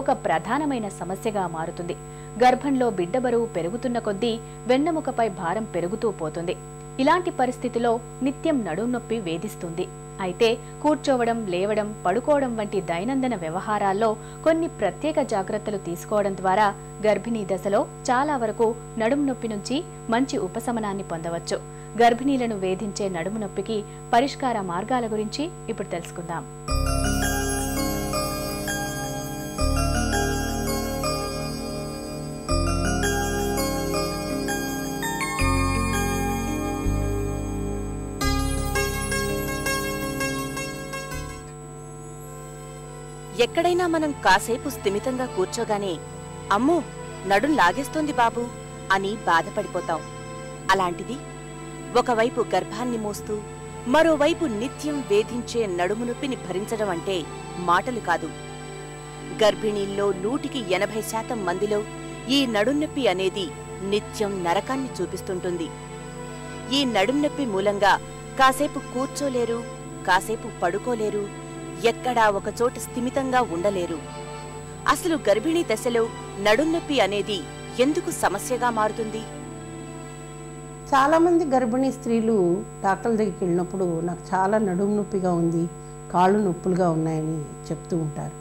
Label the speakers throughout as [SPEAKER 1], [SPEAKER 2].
[SPEAKER 1] ఒక ప్రధానమైన సమస్యగా మారుతుంది. గర్భంలో బిడ్డ బరువు పెరుగుతున్న కొద్దీ వెన్నెముకపై భారం పెరుగుతూ పోతుంది. ఇలాంటి పరిస్థితిలో నిత్యం నడుం నొప్పి వేధిస్తుంది. అయితే కూర్చోవడం లేవడం పడుకోవడం వంటి దైనందిన వ్యవహారాల్లో కొన్ని ప్రత్యేక జాగ్రత్తలు తీసుకోవడం ద్వారా గర్భిణీ దశలో చాలా వరకు నడుము నొప్పి నుంచి మంచి ఉపశమనాన్ని పొందవచ్చు. గర్భిణీలను వేధించే నడుము నొప్పికి పరిష్కార మార్గాల గురించి ఇప్పుడు తెలుసుకుందాం.
[SPEAKER 2] ఎక్కడైనా మనం కాసేపు స్థిమితంగా కూర్చోగానే అమ్మో నడుం లాగేస్తోంది బాబు అని బాధపడిపోతాం. అలాంటిది ఒకవైపు గర్భాన్ని మోస్తూ మరోవైపు నిత్యం వేధించే నడుము నొప్పిని భరించడం అంటే మాటలు కాదు. గర్భిణీల్లో నూటికి ఎనభై శాతం మందిలో ఈ నడున్నొప్పి అనేది నిత్యం నరకాన్ని చూపిస్తుంటుంది. ఈ నడుంనొప్పి మూలంగా కాసేపు కూర్చోలేరు కాసేపు పడుకోలేరు ఎక్కడా ఒకచోట స్థిమితంగా ఉండలేరు. అసలు గర్భిణీ దశలో నడున్నొప్పి అనేది ఎందుకు సమస్యగా మారుతుంది?
[SPEAKER 3] చాలామంది గర్భిణీ స్త్రీలు డాక్టర్ల దగ్గరికి వెళ్ళినప్పుడు నాకు చాలా నడుము నొప్పిగా ఉంది కాళ్ళు నొప్పులుగా ఉన్నాయని చెప్తూ ఉంటారు.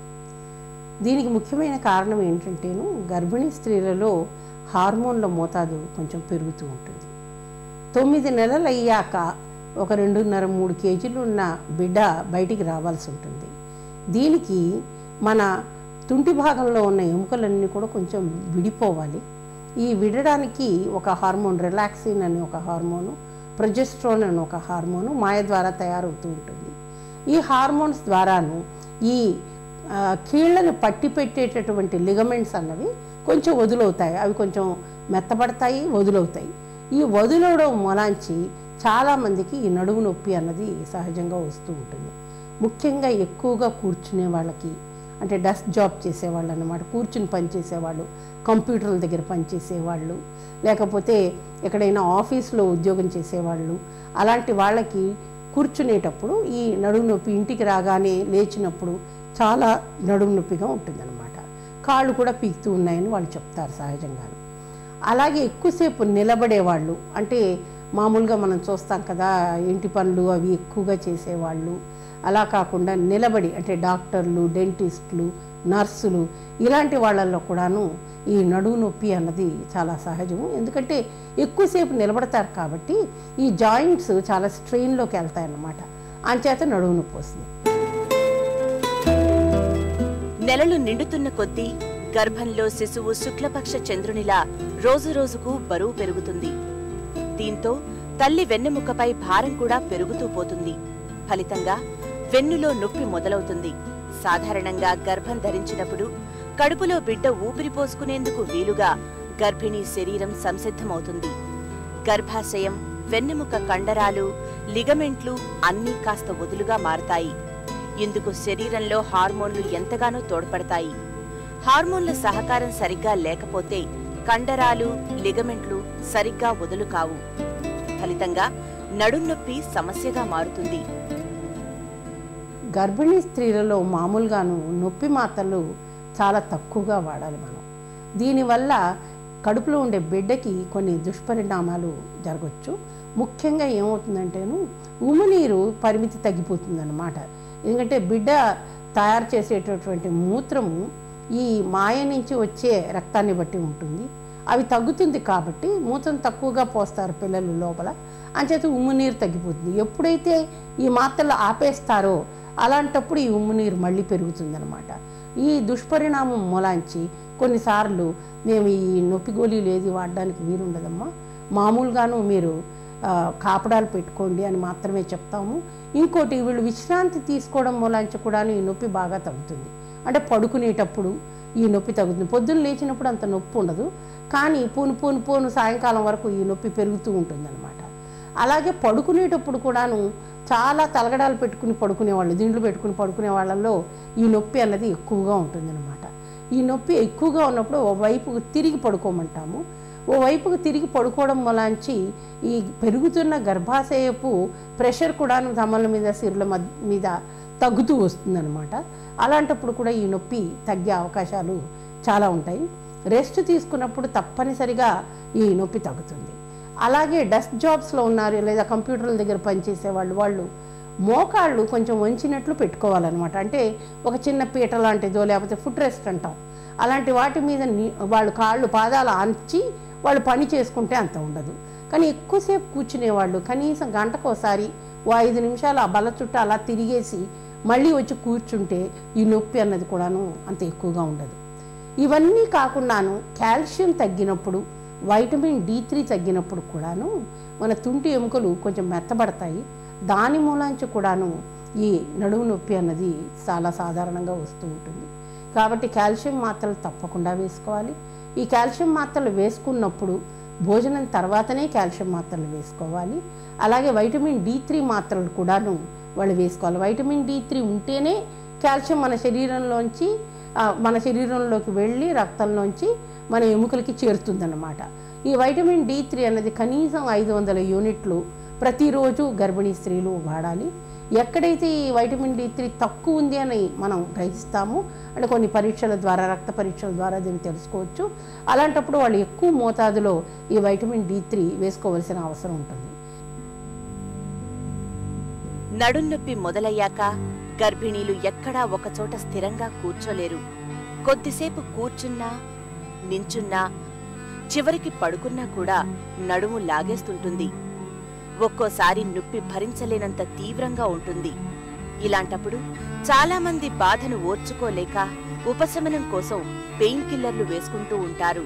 [SPEAKER 3] దీనికి ముఖ్యమైన కారణం ఏంటంటేను గర్భిణీ స్త్రీలలో హార్మోన్ల మోతాదు కొంచెం పెరుగుతూ ఉంటుంది. తొమ్మిది నెలలు అయ్యాక ఒక రెండున్నర మూడు కేజీలు ఉన్న బిడ్డ బయటికి రావాల్సి ఉంటుంది. దీనికి మన తుంటి భాగంలో ఉన్న ఎముకలన్నీ కూడా కొంచెం విడిపోవాలి. ఈ విడడానికి ఒక హార్మోన్ రిలాక్సిన్ అనే ఒక హార్మోను ప్రొజెస్ట్రోన్ అనే ఒక హార్మోను మాయ ద్వారా తయారవుతూ ఉంటుంది. ఈ హార్మోన్స్ ద్వారాను ఈ కీళ్ళను కీళ్ళను పట్టి పెట్టేటటువంటి లిగమెంట్స్ అన్నవి కొంచెం వదులవుతాయి. అవి కొంచెం మెత్తబడతాయి వదులవుతాయి. ఈ వదులవడం మొలాంచి చాలామందికి ఈ నడుము నొప్పి అన్నది సహజంగా వస్తూ ఉంటుంది. ముఖ్యంగా ఎక్కువగా కూర్చునే వాళ్ళకి అంటే డెస్క్ జాబ్ చేసేవాళ్ళు అన్నమాట కూర్చుని పనిచేసేవాళ్ళు కంప్యూటర్ల దగ్గర పనిచేసేవాళ్ళు లేకపోతే ఎక్కడైనా ఆఫీస్లో ఉద్యోగం చేసేవాళ్ళు అలాంటి వాళ్ళకి కూర్చునేటప్పుడు ఈ నడుము నొప్పి ఇంటికి రాగానే లేచినప్పుడు చాలా నడుము నొప్పిగా ఉంటుందన్నమాట. కాళ్ళు కూడా పీకుతూ ఉన్నాయని వాళ్ళు చెప్తారు సహజంగాను. అలాగే ఎక్కువసేపు నిలబడేవాళ్ళు అంటే మామూలుగా మనం చూస్తాం కదా ఇంటి పనులు అవి ఎక్కువగా చేసేవాళ్ళు. అలా కాకుండా నిలబడి అంటే డాక్టర్లు డెంటిస్టులు నర్సులు ఇలాంటి వాళ్ళల్లో కూడాను ఈ నడువు నొప్పి అన్నది చాలా సహజము. ఎందుకంటే ఎక్కువసేపు నిలబడతారు కాబట్టి ఈ జాయింట్స్ చాలా స్ట్రెయిన్లోకి వెళ్తాయన్నమాట. అంచేత నడువు నొప్పి వస్తుంది.
[SPEAKER 2] నెలలు నిండుతున్న కొద్దీ గర్భంలో శిశువు శుక్లపక్ష చంద్రునిలా రోజు రోజుకు బరువు పెరుగుతుంది. దీంతో తల్లి వెన్నెముకపై భారం కూడా పెరుగుతూ పోతుంది. ఫలితంగా వెన్నులో నొప్పి మొదలవుతుంది. సాధారణంగా గర్భం ధరించినప్పుడు కడుపులో బిడ్డ ఊపిరి పోసుకునేందుకు వీలుగా గర్భిణీ శరీరం సంసిద్ధమవుతుంది. గర్భాశయం వెన్నెముక కండరాలు లిగమెంట్లు అన్నీ కాస్త వదులుగా మారతాయి. ఇందుకు శరీరంలో హార్మోన్లు ఎంతగానో తోడ్పడతాయి. హార్మోన్ల సహకారం సరిగ్గా లేకపోతే కండరాలు లిగమెంట్లు సరిగ్గా వదులు కావు ఫలితంగా నడుంనొప్పి సమస్యగా మారుతుంది.
[SPEAKER 3] గర్భిణీ స్త్రీలలో మామూలుగాను నొప్పి మాత్రలు చాలా తక్కువగా వాడాలి మనం. దీనివల్ల కడుపులో ఉండే బిడ్డకి కొన్ని దుష్పరిణామాలు జరగచ్చు. ముఖ్యంగా ఏమవుతుందంటేను ఉమినీరు పరిమితి తగ్గిపోతుందన్నమాట. ఎందుకంటే బిడ్డ తయారు చేసేటటువంటి మూత్రము ఈ మాయ నుంచి వచ్చే రక్తాన్ని బట్టి ఉంటుంది. అవి తగ్గుతుంది కాబట్టి మూత్రం తక్కువగా పోస్తారు పిల్లలు లోపల. అంచేత ఉమ్ము నీరు తగ్గిపోతుంది. ఎప్పుడైతే ఈ మాత్రలు ఆపేస్తారో అలాంటప్పుడు ఈ ఉమ్ము నీరు మళ్ళీ పెరుగుతుందన్నమాట. ఈ దుష్పరిణామం మూలాంచి కొన్నిసార్లు మేము ఈ నొప్పి గోళీలు ఏది వాడడానికి వీలుండదమ్మా. మామూలుగాను మీరు కాపడాలు పెట్టుకోండి అని మాత్రమే చెప్తాము. ఇంకోటి వీళ్ళు విశ్రాంతి తీసుకోవడం మూలాంచి కూడా ఈ నొప్పి బాగా తగ్గుతుంది. అంటే పడుకునేటప్పుడు ఈ నొప్పి తగ్గుతుంది. పొద్దున్న లేచినప్పుడు అంత నొప్పి ఉండదు. కానీ పోను పోను పోను సాయంకాలం వరకు ఈ నొప్పి పెరుగుతూ ఉంటుందన్నమాట. అలాగే పడుకునేటప్పుడు కూడాను చాలా తలగడాలు పెట్టుకుని పడుకునేవాళ్ళు దిండ్లు పెట్టుకుని పడుకునే వాళ్ళల్లో ఈ నొప్పి అన్నది ఎక్కువగా ఉంటుందన్నమాట. ఈ నొప్పి ఎక్కువగా ఉన్నప్పుడు ఓ తిరిగి పడుకోమంటాము. ఓ తిరిగి పడుకోవడం మొలాంచి ఈ పెరుగుతున్న గర్భాశయపు ప్రెషర్ కూడాను ధమల మీద సిరుల మీద తగ్గుతూ వస్తుందన్నమాట. అలాంటప్పుడు కూడా ఈ నొప్పి తగ్గే అవకాశాలు చాలా ఉంటాయి. రెస్ట్ తీసుకున్నప్పుడు తప్పనిసరిగా ఈ నొప్పి తగ్గుతుంది. అలాగే డెస్క్ జాబ్స్లో ఉన్నారు లేదా కంప్యూటర్ల దగ్గర పనిచేసే వాళ్ళు వాళ్ళు మోకాళ్ళు కొంచెం వంచినట్లు పెట్టుకోవాలన్నమాట. అంటే ఒక చిన్న పీట లాంటిదో లేకపోతే ఫుట్ రెస్ట్ అంటాం. అలాంటి వాటి మీద వాళ్ళు కాళ్ళు పాదాలు ఆంచి వాళ్ళు పని చేసుకుంటే అంత ఉండదు. కానీ ఎక్కువసేపు కూర్చునేవాళ్ళు కనీసం గంటకోసారి ఓ ఐదు నిమిషాలు ఆ బల్ల చుట్టూ అలా తిరిగేసి మళ్ళీ వచ్చి కూర్చుంటే ఈ నొప్పి అన్నది కూడాను అంత ఎక్కువగా ఉండదు. ఇవన్నీ కాకుండాను కాల్షియం తగ్గినప్పుడు వైటమిన్ డి త్రీ తగ్గినప్పుడు కూడాను మన తుంటి ఎముకలు కొంచెం మెత్తబడతాయి. దాని మూలాంచి కూడాను ఈ నడుము నొప్పి అన్నది చాలా సాధారణంగా వస్తూ ఉంటుంది. కాబట్టి కాల్షియం మాత్రలు తప్పకుండా వేసుకోవాలి. ఈ కాల్షియం మాత్రలు వేసుకున్నప్పుడు భోజనం తర్వాతనే కాల్షియం మాత్రలు వేసుకోవాలి. అలాగే వైటమిన్ డి త్రీ మాత్రలు కూడాను వాళ్ళు వేసుకోవాలి. వైటమిన్ డి త్రీ ఉంటేనే కాల్షియం మన శరీరంలోంచి మన శరీరంలోకి వెళ్ళి రక్తంలోంచి మన ఎముకలకి చేరుతుందన్నమాట. ఈ వైటమిన్ డి త్రీ అనేది కనీసం ఐదు వందల యూనిట్లు ప్రతిరోజు గర్భిణీ స్త్రీలు వాడాలి. ఎక్కడైతే ఈ వైటమిన్ డి త్రీ తక్కువ ఉంది అని మనం గ్రహిస్తాము అంటే కొన్ని పరీక్షల ద్వారా రక్త పరీక్షల ద్వారా దీన్ని తెలుసుకోవచ్చు. అలాంటప్పుడు వాళ్ళు ఎక్కువ మోతాదులో ఈ వైటమిన్ డి త్రీ వేసుకోవాల్సిన అవసరం ఉంటుంది.
[SPEAKER 2] నడున్నొప్పి మొదలయ్యాక గర్భిణీలు ఎక్కడా ఒకచోట స్థిరంగా కూర్చోలేరు. కొద్దిసేపు కూర్చున్నా నించున్నా చివరికి పడుకున్నా కూడా నడుము లాగేస్తుంటుంది. ఒక్కోసారి నొప్పి భరించలేనంత తీవ్రంగా ఉంటుంది. ఇలాంటప్పుడు చాలామంది బాధను ఓర్చుకోలేక ఉపశమనం కోసం పెయిన్ కిల్లర్లు వేసుకుంటూ ఉంటారు.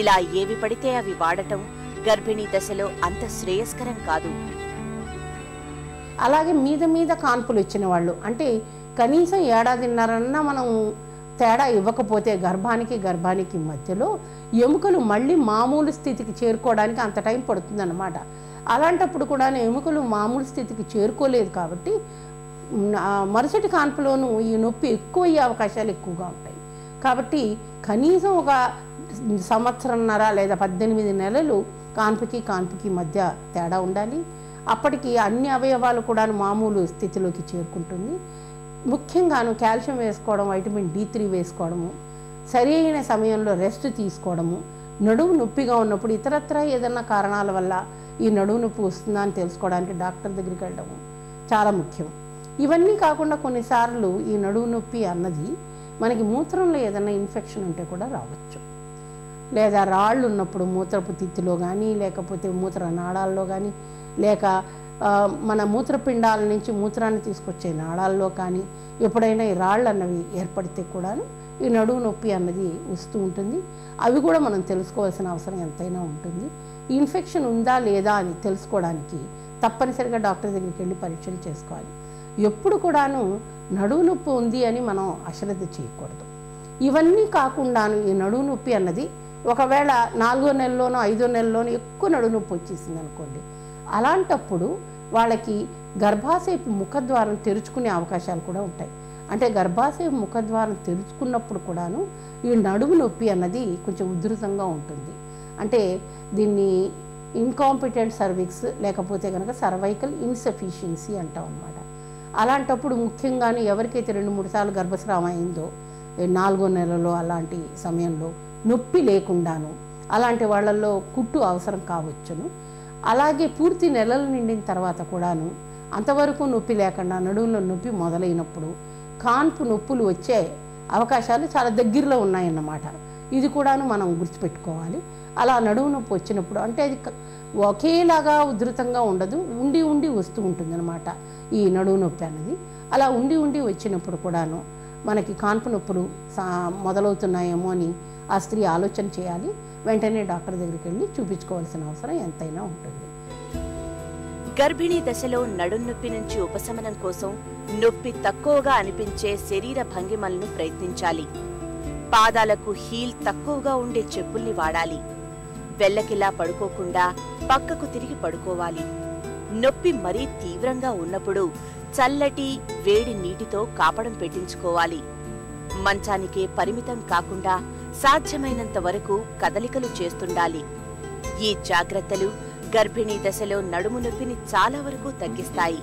[SPEAKER 2] ఇలా ఏవి పడితే అవి వాడటం గర్భిణీ దశలో అంత శ్రేయస్కరం కాదు.
[SPEAKER 3] అలాగే మీద మీద కాన్పులు ఇచ్చిన వాళ్ళు అంటే కనీసం ఏడాదిన్నరన్నా మనం తేడా ఇవ్వకపోతే గర్భానికి గర్భానికి మధ్యలో ఎముకలు మళ్ళీ మామూలు స్థితికి చేరుకోవడానికి అంత టైం పడుతుందన్నమాట. అలాంటప్పుడు కూడా ఎముకలు మామూలు స్థితికి చేరుకోలేదు కాబట్టి మరుసటి కాన్పులోనూ ఈ నొప్పి ఎక్కువ అయ్యే అవకాశాలు ఎక్కువగా ఉంటాయి. కాబట్టి కనీసం ఒక సంవత్సరంన్నర లేదా పద్దెనిమిది నెలలు కాన్పుకి కాన్పుకి మధ్య తేడా ఉండాలి. అప్పటికి అన్ని అవయవాలు కూడా మామూలు స్థితిలోకి చేరుకుంటుంది. ముఖ్యంగాను కాల్షియం వేసుకోవడం వైటమిన్ డి త్రీ వేసుకోవడము సరి అయిన సమయంలో రెస్ట్ తీసుకోవడము నడుము నొప్పిగా ఉన్నప్పుడు ఇతరత్ర ఏదన్నా కారణాల వల్ల ఈ నడువు నొప్పి వస్తుందా అని తెలుసుకోవడానికి డాక్టర్ దగ్గరికి వెళ్ళడం చాలా ముఖ్యం. ఇవన్నీ కాకుండా కొన్నిసార్లు ఈ నడువు నొప్పి అన్నది మనకి మూత్రంలో ఏదైనా ఇన్ఫెక్షన్ ఉంటే కూడా రావచ్చు. లేదా రాళ్ళు ఉన్నప్పుడు మూత్రపు తిత్తిలో కానీ లేకపోతే మూత్ర నాళాల్లో కానీ లేక మన మూత్రపిండాల నుంచి మూత్రాన్ని తీసుకొచ్చే నాళాల్లో కానీ ఎప్పుడైనా ఈ రాళ్ళు అన్నవి ఏర్పడితే కూడాను ఈ నడువు నొప్పి అన్నది వస్తూ ఉంటుంది. అవి కూడా మనం తెలుసుకోవాల్సిన అవసరం ఎంతైనా ఉంటుంది. ఇన్ఫెక్షన్ ఉందా లేదా అని తెలుసుకోవడానికి తప్పనిసరిగా డాక్టర్ దగ్గరికి వెళ్ళి పరీక్షలు చేసుకోవాలి. ఎప్పుడు కూడాను నడువు నొప్పి ఉంది అని మనం అశ్రద్ధ చేయకూడదు. ఇవన్నీ కాకుండాను ఈ నడువు నొప్పి అన్నది ఒకవేళ నాలుగో నెలలోనో ఐదో నెలలోనో ఎక్కువ నడువు నొప్పి వచ్చేసింది అనుకోండి. అలాంటప్పుడు వాళ్ళకి గర్భాశయపు ముఖద్వారం తెరుచుకునే అవకాశాలు కూడా ఉంటాయి. అంటే గర్భాశయ ముఖద్వారం తెరుచుకున్నప్పుడు కూడాను ఈ నడుము నొప్పి అన్నది కొంచెం ఉధృతంగా ఉంటుంది. అంటే దీన్ని ఇన్కాంపిటెంట్ సర్విక్స్ లేకపోతే కనుక సర్వైకల్ ఇన్సఫిషియన్సీ అంటాం అనమాట అలాంటప్పుడు ముఖ్యంగాను ఎవరికైతే రెండు మూడు సార్లు గర్భస్రావం అయిందో నాలుగో నెలలో అలాంటి సమయంలో నొప్పి లేకుండాను అలాంటి వాళ్ళల్లో కుట్టు అవసరం కావచ్చును. అలాగే పూర్తి నెలలు నిండిన తర్వాత కూడాను అంతవరకు నొప్పి లేకుండా నడువులో నొప్పి మొదలైనప్పుడు కాన్పు నొప్పులు వచ్చే అవకాశాలు చాలా దగ్గరలో ఉన్నాయన్నమాట. ఇది కూడాను మనం గుర్తుపెట్టుకోవాలి. అలా నడువు నొప్పి వచ్చినప్పుడు అంటే అది ఒకేలాగా ఉధృతంగా ఉండదు ఉండి ఉండి వస్తూ ఉంటుందన్నమాట ఈ నడువు నొప్పి అన్నది. అలా ఉండి ఉండి వచ్చినప్పుడు కూడాను మనకి కాన్పు నొప్పులు సా మొదలవుతున్నాయేమో అని ఆ స్త్రీ ఆలోచన చేయాలి. వెంటనే డాక్టర్ దగ్గరికి వెళ్ళి చూపించుకోవాల్సిన అవసరం ఎంతైనా ఉంటుంది.
[SPEAKER 2] గర్భిణీ దశలో నడున్నొప్పి నుంచి ఉపశమనం కోసం నొప్పి తక్కువగా అనిపించే శరీర భంగిమలను ప్రయత్నించాలి. పాదాలకు హీల్ తక్కువగా ఉండే చెప్పుల్ని వాడాలి. వెళ్ళకిలా పడుకోకుండా పక్కకు తిరిగి పడుకోవాలి. నొప్పి మరీ తీవ్రంగా ఉన్నప్పుడు చల్లటి వేడి నీటితో కాపడం పెట్టించుకోవాలి. మంచానికే పరిమితం కాకుండా సాధ్యమైనంత వరకు కదలికలు చేస్తుండాలి. ఈ జాగ్రత్తలు గర్భిణీ దశలో నడుము నొప్పిని చాలా వరకు తగ్గిస్తాయి.